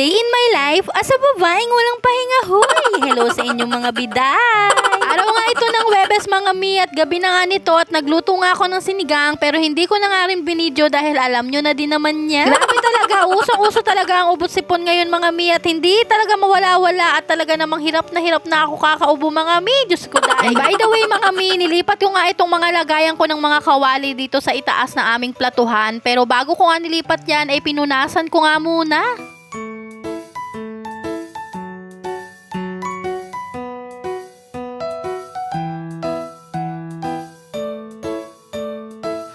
Day in my life as a babaeng walang pahinga hoy. Hello sa inyong mga biday. Araw nga ito ng Webes mga mi at gabi na nga nito at nagluto nga ako ng sinigang pero hindi ko na nga rin binidyo dahil alam nyo na din naman niya. Grabe talaga, usong-uso talaga ang ubot sipon ngayon mga mi at hindi talaga mawala-wala at talaga namang hirap na hirap na ako kakaubo mga mi. Diyos ko dahil. By the way mga mi, nilipat ko nga itong mga lagayan ko ng mga kawali dito sa itaas na aming platuhan pero bago ko nga nilipat yan ay pinunasan ko nga muna.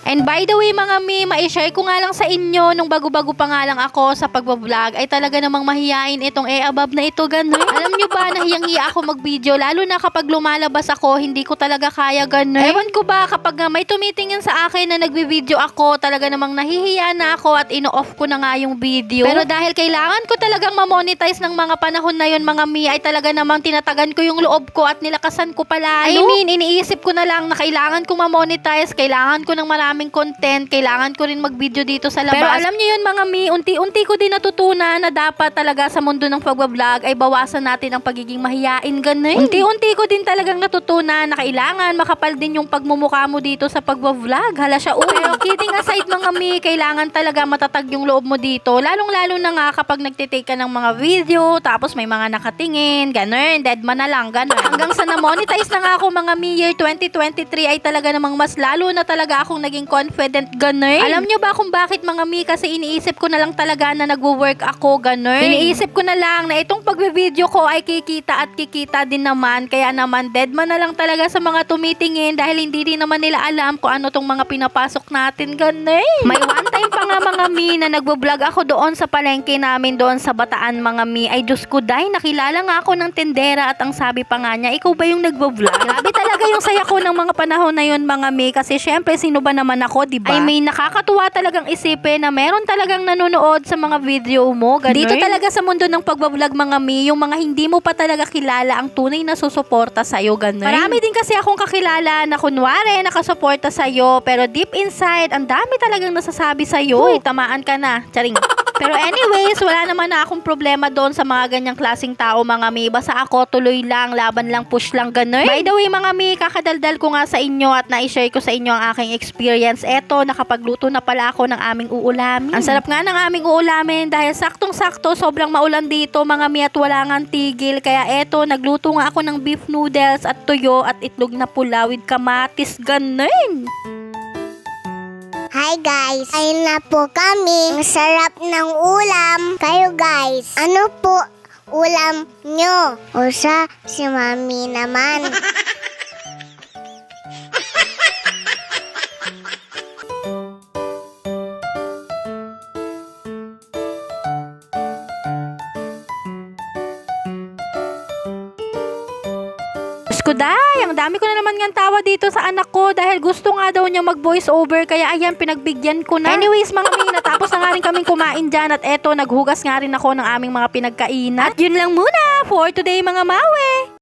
And by the way mga mi, ma-share ko nga lang sa inyo nung bago-bago pa nga lang ako sa pagbablog ay talaga namang mahiyain itong e above na ito ganun. Alam nyo ba nahiyang-hiya ako mag-video lalo na kapag lumalabas ako hindi ko talaga kaya ganun. Ewan ko ba kapag nga may tumitingin sa akin na nagbi-video ako talaga namang nahihiya na ako at ino-off ko na nga yung video. Pero dahil kailangan ko talagang ma-monetize ng mga panahon na yun mga mi ay talaga namang tinatagan ko yung loob ko at nilakasan ko pala. I mean, iniisip ko na lang na kailangan kong ma-monetize, kailangan ko ng maraming content, kailangan ko rin mag-video dito sa labas. Pero alam niyo yun mga mi, unti-unti ko din natutunan na dapat talaga sa mundo ng pagbablog ay bawasan natin ang pagiging mahiyain ganun. Unti-unti ko din talagang natutunan na kailangan makapal din yung pagmumukha mo dito sa pagbablog. Hala siya. Pero kidding aside mga mi, kailangan talaga matatag yung loob mo dito. Lalong-lalo na nga kapag nagtitake ka ng mga video, tapos may mga nakatingin, ganun, dead man na lang, ganun. Hanggang sa na-monetize na nga ako mga mi year 2023 ay talaga namang mas lalo na talaga akong naging confident, ganun. Alam nyo ba kung bakit mga mi? Kasi iniisip ko na lang talaga na nagwo-work ako, ganun. Iniisip ko na lang na itong pagbe-video ko ay kikita at kikita din naman. Kaya naman, dead man na lang talaga sa mga tumitingin dahil hindi rin naman nila alam kung ano tong mga pinapasok natin, ganun. May one pa nga mga mi na nagbo-vlog ako doon sa palengke namin doon sa Bataan mga mi. Ay Diyos ko, day, nakilala nga ako ng tendera at ang sabi pa nga niya, ikaw ba yung nagbo-vlog? Grabe talaga yung saya ko ng mga panahon na yun mga mi kasi syempre sino ba naman ako, di ba? I mean, nakakatuwa talagang isipin na meron talagang nanonood sa mga video mo, ganun. Dito talaga sa mundo ng pagbablog mga mi, yung mga hindi mo pa talaga kilala ang tunay na susuporta sa'yo, ganun. Marami din kasi akong kakilala na kunwari nakasuporta sa'yo, pero deep inside, ang dami talagang nasasabi sa'yo. Uy, tamaan ka na. Charing. Pero anyways, wala naman na akong problema doon sa mga ganyang klasing tao mga mi. Basta ako tuloy lang, laban lang, push lang, ganun. By the way mga mi, kakadaldal ko nga sa inyo at na-share ko sa inyo ang aking experience. Eto, nakapagluto na pala ako ng aming uulamin. Ang sarap nga ng aming uulamin dahil saktong-sakto, sobrang maulan dito mga mi at wala nga tigil. Kaya eto, nagluto nga ako ng beef noodles at tuyo at itlog na pula with kamatis, ganun. Hi guys! Ayun na po kami. Ang sarap ng ulam. Kayo guys, ano po ulam nyo? O sa si mami naman. ko, day, ang dami ko na naman ng tawa dito sa anak ko dahil gusto nga daw niya mag-voice over kaya ayan, pinagbigyan ko na. Anyways, mga mi, natapos na nga rin kaming kumain dyan at eto, naghugas nga rin ako ng aming mga pinagkainan. At yun lang muna for today mga mawe.